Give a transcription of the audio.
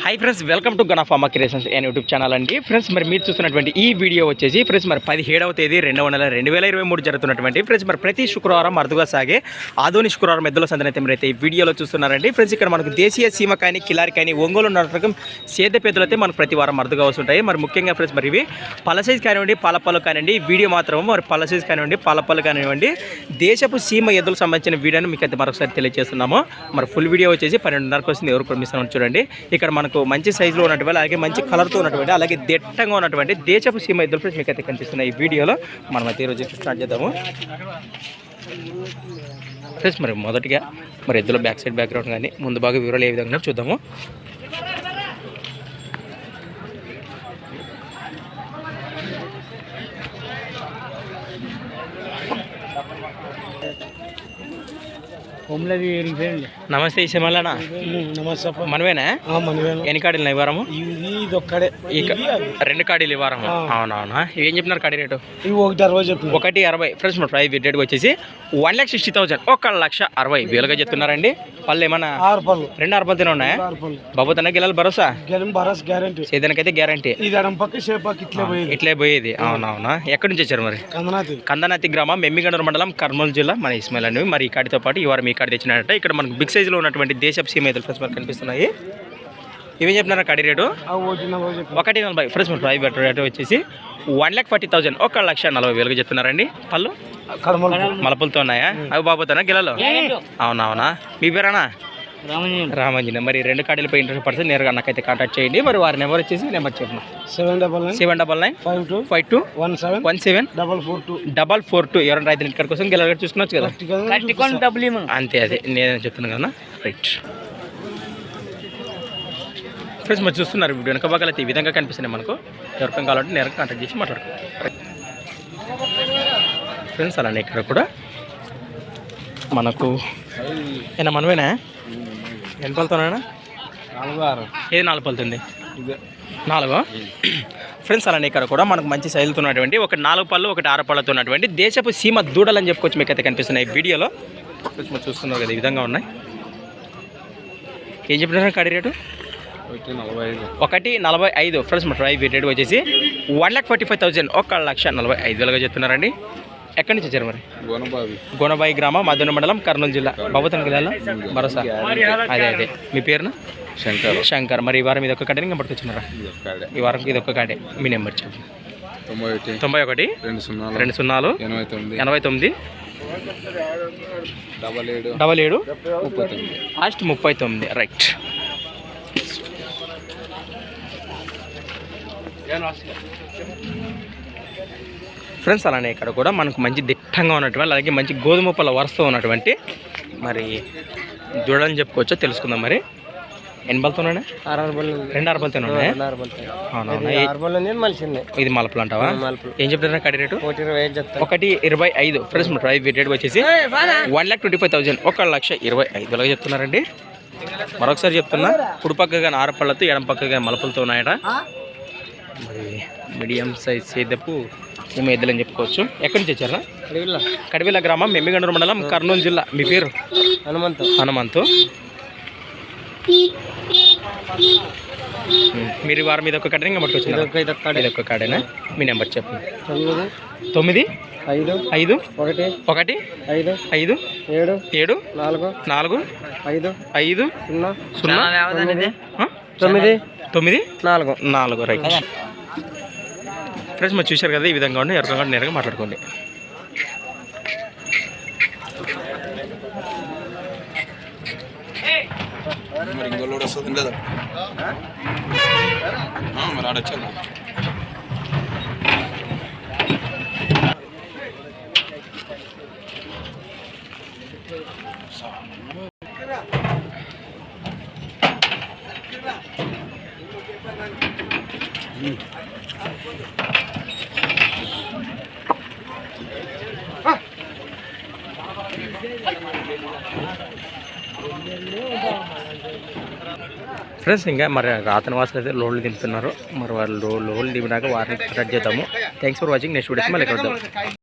High friends welcome to గణఫామా creations and YouTube channel అండి. Friends మరి మీరు చూస్తున్నటువంటి ఈ వీడియో వచ్చేసి ఫ్రెండ్స్ మరి పదిహేడవ తేదీ రెండవ నెల రెండు వేల ఇరవై మూడు జరుగుతున్నటువంటి ఫ్రెండ్స్ మరి ప్రతి శుక్రవారం అరుదుగా సాగే ఆధోని శుక్రవారం ఎద్దుల సందనైతే మీరైతే ఈ వీడియోలో చూస్తున్నారండి. ఫ్రెండ్స్ ఇక్కడ మనకు దేశీయ సీమ కానీ కిలారి కానీ ఒంగోలు ఉన్న సేద పేదలు అయితే మనకు ప్రతి వారం అరుదుగా వస్తుంటాయి. మరి ముఖ్యంగా ఫ్రెండ్స్ మరి ఇవి పల సైజ్ కానివ్వండి పాలపల్లు కానివ్వండి వీడియో మాత్రం మరి పల సైజ్ కానివ్వండి పాలపల్లు కానివ్వండి దేశపు సీమ ఎద్దులకు సంబంధించిన వీడియోని మీకు అయితే మరొకసారి తెలియజేస్తున్నాము. మరి ఫుల్ వీడియో వచ్చేసి పన్నెండున్నరకు వస్తుంది. ఎవరు ప్రమిస్తున్నాం చూడండి. ఇక్కడ మనకు మంచి సైజులో ఉన్నటువంటి అలాగే మంచి కలర్తో ఉన్నటువంటి అలాగే దిట్టంగా ఉన్నటువంటి దేశపు సీమ ఇద్దరు ఫ్రెండ్స్ మీకు అయితే కనిపిస్తున్నాయి. ఈ వీడియోలో మనం అయితే ఈరోజు స్టార్ట్ చేద్దాము. ఫ్రెండ్స్ మరి మొదటిగా మరి ఇద్దరు బ్యాక్ సైడ్ బ్యాక్గ్రౌండ్ కానీ ముందు బాగా వివరాలు ఏ విధంగా చూద్దాము. నమస్తే ఇసమల్లనా నమస్తే మనమేనా? మనవేను ఎన్ని కాడీలు ఈ వారము? ఇది ఒక్కడే. ఈ. రెండు కాడీలు ఈ వారము. ఆ. అవునవునా? ఇవి ఏం చెప్పినారు కాడీ రేటు? ఒకటి అరవై చెప్పిన ఒకటి అరవై. ఫ్రెండ్స్ మన ప్రైస్ రేట్ వచ్చేసి వన్ ల్యాక్ సిక్స్టీ థౌసండ్. ఒక లక్ష అరవై. వేలుగా చెప్తున్నారండి. పళ్ళు ఏమన్నా? ఆరు పళ్ళు. రెండు ఉన్నాయా? ఆరు పళ్ళు. బాబు తన గిలాలు భరోసా? బరస్ గ్యారంటీ. సేదానికైతే గ్యారంటీ. ఇది ఇట్లే పోయేది. అవునవునా? ఎక్కడి నుంచి వచ్చారు మరి? కందనాథి కందనాతి గ్రామం మెమ్మిగండూరు మండలం కర్నూలు జిల్లా మన ఇస్మాయిల్ అనేవి మరి ఈ కాడితో పాటు ఈ వారం ఈ కాడి తెచ్చినట్ట ఇక్కడ మనకు బిగ్ సైజులో ఉన్నటువంటి దేశపు సీమైతులు ఫ్రెండ్స్ మనకు కనిపిస్తున్నాయి. ఇవేం చెప్తున్నారు కాడి రేటు? ఒకటి నలభై ఫ్రెండ్స్ మన ప్రైస్ రేట్ వచ్చేసి వన్ ల్యాక్ ఫార్టీ థౌసండ్ ఒక లక్ష నలభై వేలుగా చెప్తున్నారండి. పళ్ళు? మలపులతో ఉన్నాయా? అవి బాబోతానా గిలలో? అవునవునా మీ పేరేనా? రామంజన మరి రెండు కాడీలపై ఇంట్రెస్ట్ పడితే నేరుగా నాకైతే కాంటాక్ట్ చేయండి. మరి వారి నెంబర్ వచ్చేసి నెంబర్ చెప్పిన seven double nine seven double nine five two five two one seven one seven double four two double four two. ఎవరైనా రైతు ఇక్కడ కోసం గెలగడ చూసుకున్నచ్చు కదా. డబుల్ అంతే అదే. నేను చెప్తున్నాను కదా. రైట్ ఫ్రెండ్స్ మరి చూస్తున్నారు వీడియో. వెనక భాగాలు అయితే ఈ విధంగా కనిపిస్తున్నాయి మనకు. ఎవరికం కావాలంటే నేరుగా కాంటాక్ట్ చేసి మాట్లాడుకోండి ఫ్రెండ్స్ అలానే ఇక్కడ కూడా మనకు ఏనా మనమేనా? ఎన్ని పలుతున్నానా నాలుగు ఆరు. ఏది నాలుగు పలుతుంది నాలుగు? ఫ్రెండ్స్ అలానే ఇక్కడ కూడా మనకు మంచి సైజులతో ఉన్నటువంటి ఒక నాలుగు పళ్ళు ఒకటి ఆరు పళ్ళతో ఉన్నటువంటి దేశపు సీమ దూడలు అని చెప్పుకోవచ్చు మీకు అయితే కనిపిస్తున్నాయి ఈ వీడియోలో. చూస్తున్నారు కదా ఈ విధంగా ఉన్నాయి. ఏం చెప్పినారు కడి రేటు? ఒకటి నలభై ఐదు ఒకటి నలభై ఐదు ఫ్రెండ్స్ మన డ్రైవ్ రేట్ వచ్చేసి one lakh forty five thousand ఒక లక్ష నలభై ఐదు వేలుగా చెప్తున్నారండి. ఎక్కడి నుంచి వచ్చారు మరి? గోనబాయి గ్రామం మధున మండలం కర్నూలు జిల్లా. బాబుతన జిల్లాలో? భరోసా. అదే అదే. మీ పేరున? శంకర్. శంకర్. మరి ఈ వారం ఇది ఒక్క కాడే. పట్టుకొచ్చినారా ఈ వారం ఇది ఒక్క కాడే. మీ నెంబర్ చెప్పు. తొంభై ఒకటి. రెండు సున్నా రెండు సున్నాలు. ఎనభై తొమ్మిది. డబల్ ఏడు. ముప్పై తొమ్మిది. లాస్ట్ ముప్పై తొమ్మిది. రైట్ ఫ్రెండ్స్ అలానే ఇక్కడ కూడా మనకు మంచి దిట్టంగా ఉన్నటువంటి అలాగే మంచి గోధుమ పళ్ళ వరుసతో ఉన్నటువంటి మరి దూడని చెప్పుకోవచ్చో తెలుసుకుందాం మరి. ఎన్ని బలతో ఉన్నాయి? ఆరు బళ్ళు. రెండు అరబలతో ఉన్నాయి? ఆరు బళ్ళు అవునవునా ఆరు బళ్ళు అనేది మనిషి ఉన్నాయి ఇది మలపలు అంటావా. ఏం చెప్తారా కడి రేటు? ఒకటి ఇరవై ఐదు ఫ్రెండ్స్ ప్రైస్ రేట్ వచ్చేసి one lakh twenty five thousand. ఒక లక్ష ఇరవై ఐదు వేలుగా చెప్తున్నారండి. మరొకసారి చెప్తున్నా కుడి పక్కగా నారపళ్ళతో ఎడం పక్కగా మలపలతో ఉన్నాయట. మరి మీడియం సైజ్ సేదపు మేము ఎద్దులని చెప్పుకోవచ్చు. ఎక్కడి నుంచి వచ్చారా? కడివిల గ్రామం మెమ్మిగండూరు మండలం కర్నూలు జిల్లా. మీ పేరు? హనుమంతు. హనుమంతు. మీరు వారం మీద ఒక కడ ఇంకా పట్టుకొచ్చారు ఇది ఒక్క ఇది ఒక కాడేనా? మీ నెంబర్ చెప్పండి. తొమ్మిది. తొమ్మిది? ఐదు. ఐదు? ఒకటి. ఒకటి? ఐదు. ఐదు? ఏడు. ఏడు? నాలుగు. నాలుగు? ఐదు. ఐదు? సున్నా. సున్నా? తొమ్మిది. తొమ్మిది? నాలుగు. నాలుగు రైట్. ఫ్రెండ్స్ మరి చూశారు కదా ఈ విధంగా ఉండి ఎర్రగా నేరుగా మాట్లాడుకోండి. మరి వస్తుంది మరి ఆడొచ్చా ఫ్రెండ్స్ ఇంకా మరి రాతన వాసులు అయితే లోన్లు దింపుతున్నారు. మరి వాళ్ళు లోన్లు దింపినాక వారిని కరెక్ట్ చేద్దాము. థ్యాంక్స్ ఫర్ వాచింగ్ నెక్స్ట్ వీడియోకి మళ్ళీ కలుద్దాం.